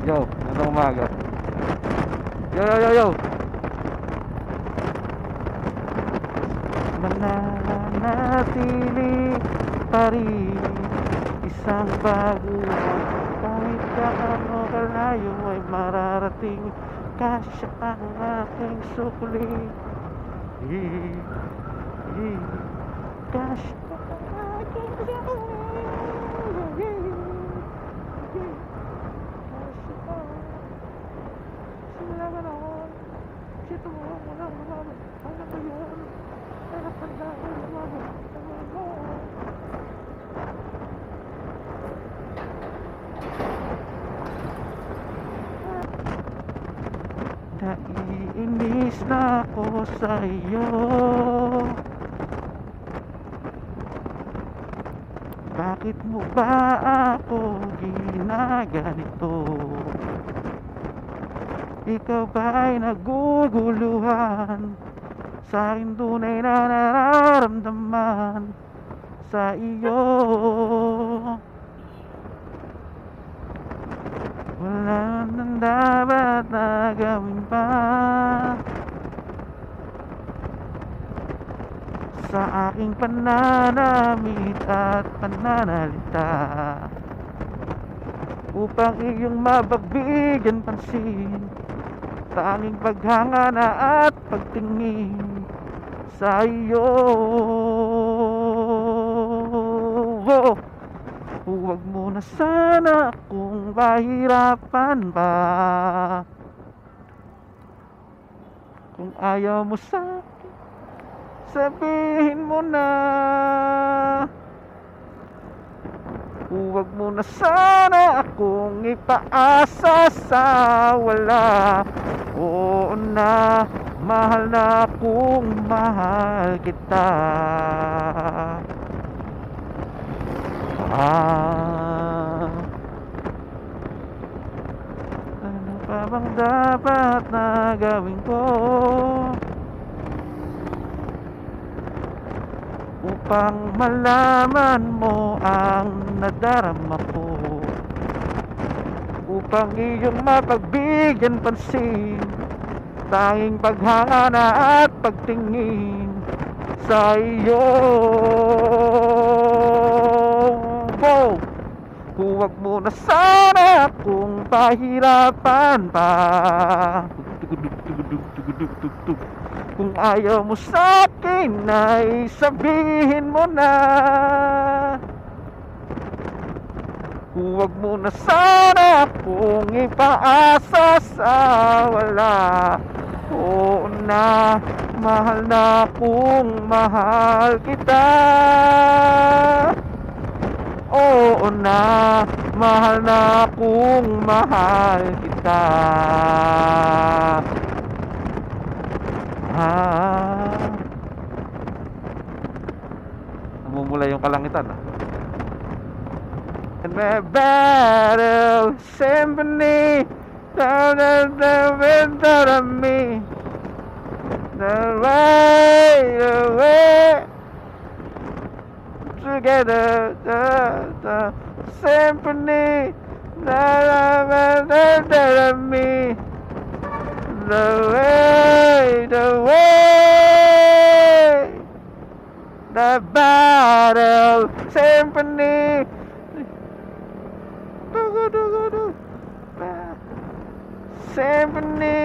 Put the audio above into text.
Yo, magandang umaga. Yo, yo, yo, yo. Mananatili pa rin isang baguhan Kahit gaano kalayo ay mararating Kasya ang aking sukli Kasya ang aking sukli Hi, hi, Kasya ang sila ka naman Sito mo ang mga mga Ano ba yun? Pero panda ko yung mga Ano mo? Naiinis na ako sa iyo Bakit mo ba ako ginaganito? Ikaw ba'y naguguluhan? Sa akin tunay na nararamdaman. Sa iyo. Wala nang dapat na gawin pa. Sa aking pananamit at pananalita. Upang iyong mababigyan pansin Tanging paghanga na at pagtingin Sa iyo. Oh. Huwag mo na sana kung mahirapan pa Kung ayaw mo sa Sabihin mo na. Huwag mo na sana akong ipaasa sa wala Oo na, mahal na kung mahal kita. Ah. Ano pa bang dapat na gawin ko? Upang malaman mo ang nadarama ko Upang iyong mapagbigyan pansin. Tanging paghanga na at pagtingin Sa iyo. Wow! Huwag mo na sana kung pahirapan pa. Kung ayaw mo sa akin ay sabihin mo na Huwag mo na sana kung ipaasa sa wala. Oo na, mahal na kung mahal kita. Oo na, mahal na kung mahal kita. Ah. Namumula yung kalangitan ah My battle symphony Down down and down on me The right away. Together the, the symphony and down on me. The way, the way The battle symphony seventy